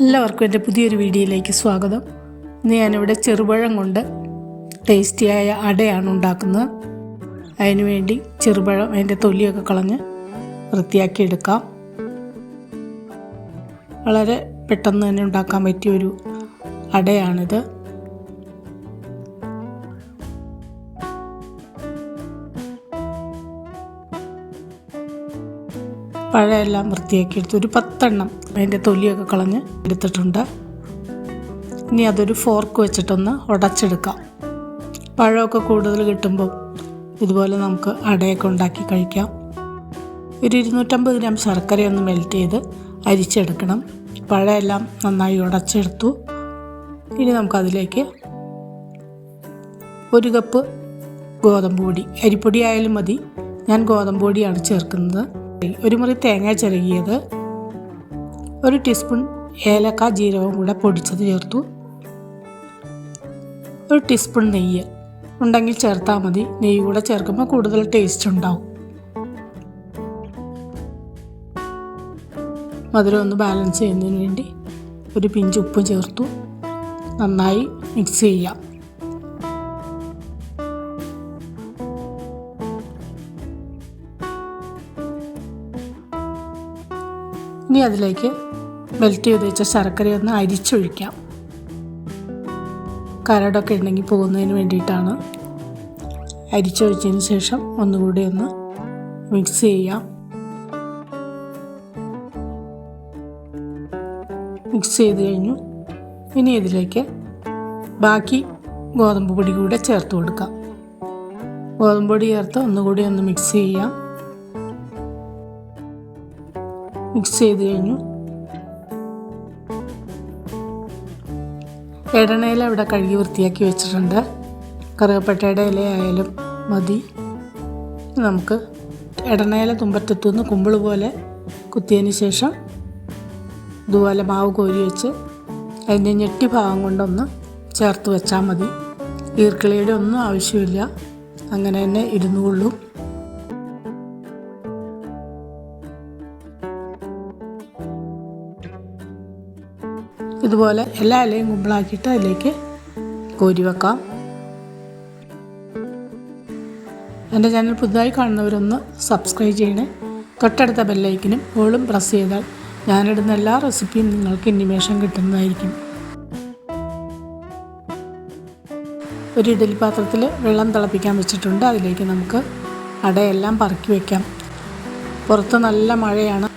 എല്ലാവർക്കും എന്റെ പുതിയൊരു വീഡിയോയിലേക്ക് സ്വാഗതം. ഇന്ന് ഞാനിവിടെ ചെറുപഴം കൊണ്ട് ടേസ്റ്റിയായ അടയാണ് ഉണ്ടാക്കുന്നത്. അതിനുവേണ്ടി ചെറുപഴം അതിന്റെ തൊലിയൊക്കെ കളഞ്ഞ് വൃത്തിയാക്കി എടുക്കാം. വളരെ പെട്ടെന്ന് തന്നെ ഉണ്ടാക്കാൻ പറ്റിയൊരു അടയാണിത്. പഴമെല്ലാം വൃത്തിയാക്കി എടുത്തു ഒരു പത്തെണ്ണം അതിന്റെ തൊലിയൊക്കെ കളഞ്ഞ് എടുത്തിട്ടുണ്ട്. ഇനി അതൊരു ഫോർക്ക് വെച്ചിട്ടൊന്ന് ഉടച്ചെടുക്കാം. പഴമൊക്കെ കൂടുതൽ കിട്ടുമ്പോൾ ഇതുപോലെ നമുക്ക് അടയൊക്കെ ഉണ്ടാക്കി കഴിക്കാം. ഒരു ഇരുന്നൂറ്റമ്പത് ഗ്രാം ശർക്കരയൊന്ന് മെൽറ്റ് ചെയ്ത് അരിച്ചെടുക്കണം. പഴയെല്ലാം നന്നായി ഉടച്ചെടുത്തു. ഇനി നമുക്കതിലേക്ക് ഒരു കപ്പ് ഗോതമ്പ് പൊടി. അരിപ്പൊടി ആയാലും മതി. ഞാൻ ഗോതമ്പ് പൊടിയാണ് ചേർക്കുന്നത്. ഒരു മുറി തേങ്ങ ചിരകിയത് ഒരു ടീസ്പൂൺ ഏലക്ക ജീരകവും കൂടെ പൊടിച്ചത് ചേർത്തു. ഒരു ടീസ്പൂൺ നെയ്യ് ഉണ്ടെങ്കിൽ ചേർത്താൽ മതി. നെയ്യ് കൂടെ ചേർക്കുമ്പോൾ കൂടുതൽ ടേസ്റ്റ് ഉണ്ടാവും. മധുരം ഒന്ന് ബാലൻസ് ചെയ്യുന്നതിന് വേണ്ടി ഒരു പിഞ്ച് ഉപ്പ് ചേർത്തു. നന്നായി മിക്സ് ചെയ്യാം. ഇനി അതിലേക്ക് മെൽറ്റ് ചെയ്ത് വെച്ച ശർക്കര ഒന്ന് അരിച്ചൊഴിക്കാം. കരടൊക്കെ ഉണ്ടെങ്കിൽ പോകുന്നതിന് വേണ്ടിയിട്ടാണ് അരിച്ചൊഴിച്ചതിന് ശേഷം ഒന്നുകൂടി ഒന്ന് മിക്സ് ചെയ്യാം. മിക്സ് ചെയ്ത് കഴിഞ്ഞു. ഇനി ഇതിലേക്ക് ബാക്കി ഗോതമ്പ് പൊടി കൂടെ ചേർത്ത് കൊടുക്കാം. ഗോതമ്പ് പൊടി ചേർത്ത് ഒന്നുകൂടി ഒന്ന് മിക്സ് ചെയ്യാം. മിക്സ് ചെയ്ത് കഴിഞ്ഞു. ഇടണയില ഇവിടെ കഴുകി വൃത്തിയാക്കി വെച്ചിട്ടുണ്ട്. കറുകപ്പട്ടയുടെ ഇല ആയാലും മതി. നമുക്ക് ഇടണയില തുമ്പറ്റത്തുനിന്ന് കുമ്പിൾ പോലെ കുത്തിയതിന് ശേഷം ഇതുപോലെ മാവ് കോരി വെച്ച് അതിന്റെ ഞെട്ടി ഭാഗം കൊണ്ടൊന്ന് ചേർത്ത് വെച്ചാൽ മതി. ഈർക്കിളിയുടെ ഒന്നും ആവശ്യമില്ല. അങ്ങനെ തന്നെ ഇരുന്നുകൊള്ളും. ഇതുപോലെ എല്ലാ ഇലയും കുമ്പിളാക്കിയിട്ട് അതിലേക്ക് കോരി വെക്കാം. എന്റെ ചാനൽ പുതുതായി കാണുന്നവരൊന്ന് സബ്സ്ക്രൈബ് ചെയ്യണേ. തൊട്ടടുത്ത ബെല്ലൈക്കിനും ഓളും പ്രസ് ചെയ്താൽ ഞാനിടുന്ന എല്ലാ റെസിപ്പിയും നിങ്ങൾക്ക് ഇന്റിമേഷൻ കിട്ടുന്നതായിരിക്കും. ഒരു ഇഡലി പാത്രത്തിൽ വെള്ളം തിളപ്പിക്കാൻ വെച്ചിട്ടുണ്ട്. അതിലേക്ക് നമുക്ക് അടയെല്ലാം പറക്കി വയ്ക്കാം പുറത്ത് നല്ല മഴയാണ്.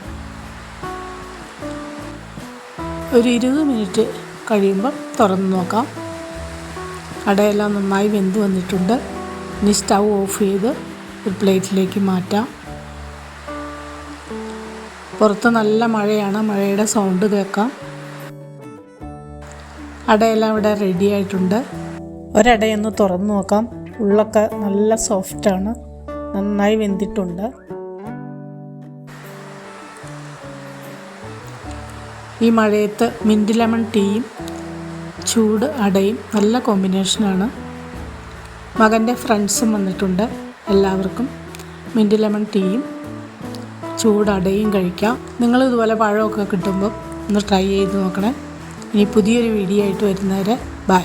ഒരു ഇരുപത് മിനിറ്റ് കഴിയുമ്പം തുറന്ന് നോക്കാം. അടയെല്ലാം നന്നായി വെന്ത് വന്നിട്ടുണ്ട്. ഇനി സ്റ്റൗ ഓഫ് ചെയ്ത് ഒരു പ്ലേറ്റിലേക്ക് മാറ്റാം. പുറത്ത് നല്ല മഴയാണ്. മഴയുടെ സൗണ്ട് കേൾക്കാം. അടയെല്ലാം ഇവിടെ റെഡി ആയിട്ടുണ്ട്. ഒരടയൊന്ന് തുറന്ന് നോക്കാം. ഉള്ളൊക്കെ നല്ല സോഫ്റ്റാണ് നന്നായി വെന്തിട്ടുണ്ട്. ഈ മഴയത്ത് മിന്റ് ലെമൺ ടീയും ചൂട് അടയും നല്ല കോമ്പിനേഷനാണ്. മകന്റെ ഫ്രണ്ട്സും വന്നിട്ടുണ്ട്. എല്ലാവർക്കും മിന്റ് ലെമൺ ടീയും ചൂട് കഴിക്കാം. നിങ്ങൾ ഇതുപോലെ പഴമൊക്കെ കിട്ടുമ്പോൾ ഒന്ന് ട്രൈ ചെയ്ത് നോക്കണേ. ഇനി പുതിയൊരു വീഡിയോ ആയിട്ട് വരുന്നവരെ ബൈ.